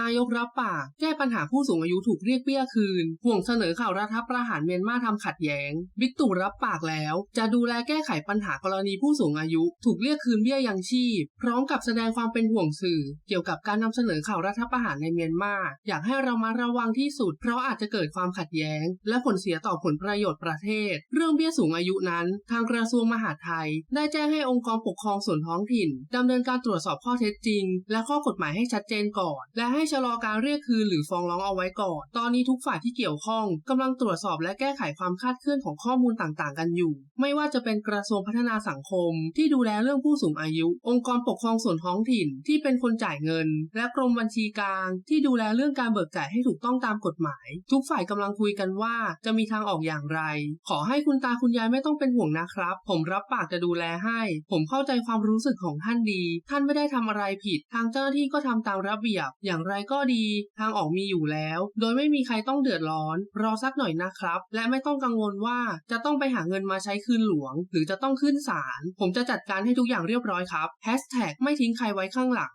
นายกรับปาก แก้ปัญหาผู้สูงอายุถูกเรียกเบี้ยคืน ห่วงเสนอข่าวรัฐประหารเมียนมาทำขัดแย้ง บิ๊กตู่รับปากแล้ว จะดูแลแก้ไขปัญหากรณีผู้สูงอายุ ถูกเรียกคืนเบี้ยยังชีพ พร้อมกับแสดงความเป็นห่วงสื่อ เกี่ยวกับการนำเสนอข่าวรัฐประหารในเมียนมา อยากให้เรามาระวังที่สุด เพราะอาจจะเกิดความขัดแย้ง และผลเสียต่อผลประโยชน์ประเทศ เรื่องเบี้ยสูงอายุนั้น ทางกระทรวงมหาดไทย ได้แจ้งให้องค์กรปกครองส่วนท้องถิ่นดำเนินการตรวจสอบข้อเท็จจริง และข้อกฎหมายให้ชัดเจนก่อน และให้ชะลอการเรียกคืนหรือฟ้องร้องเอาไว้ก่อน ตอนนี้ทุกฝ่ายที่เกี่ยวข้องกำลังตรวจสอบและแก้ไขความคาดเคลื่อนของข้อมูลต่างๆ กันอยู่ ไม่ว่าจะเป็นกระทรวงพัฒนาสังคม ที่ดูแลเรื่องผู้สูงอายุ องค์กรปกครองส่วนท้องถิ่น ที่เป็นคนจ่ายเงิน และกรมบัญชีกลาง ที่ดูแลเรื่องการเบิกจ่ายให้ถูกต้องตามกฎหมาย ทุกฝ่ายกำลังคุยกันว่าจะมีทางออกอย่างไร ขอให้คุณตาคุณยายไม่ต้องเป็นห่วงนะครับ ผมรับปากจะดูแลให้ ผมเข้าใจความรู้สึกของท่านดี ท่านไม่ได้ทำอะไรผิด ทางเจ้าหน้าที่ก็ทำตามระเบียบอย่างไรก็ดี ทางออกมีอยู่แล้ว โดยไม่มีใครต้องเดือดร้อน รอสักหน่อยนะครับ และไม่ต้องกังวลว่าจะต้องไปหาเงินมาใช้คืนหลวง หรือจะต้องขึ้นศาลผมจะจัดการให้ทุกอย่างเรียบร้อยครับแฮชแท็กไม่ทิ้งใครไว้ข้างหลัง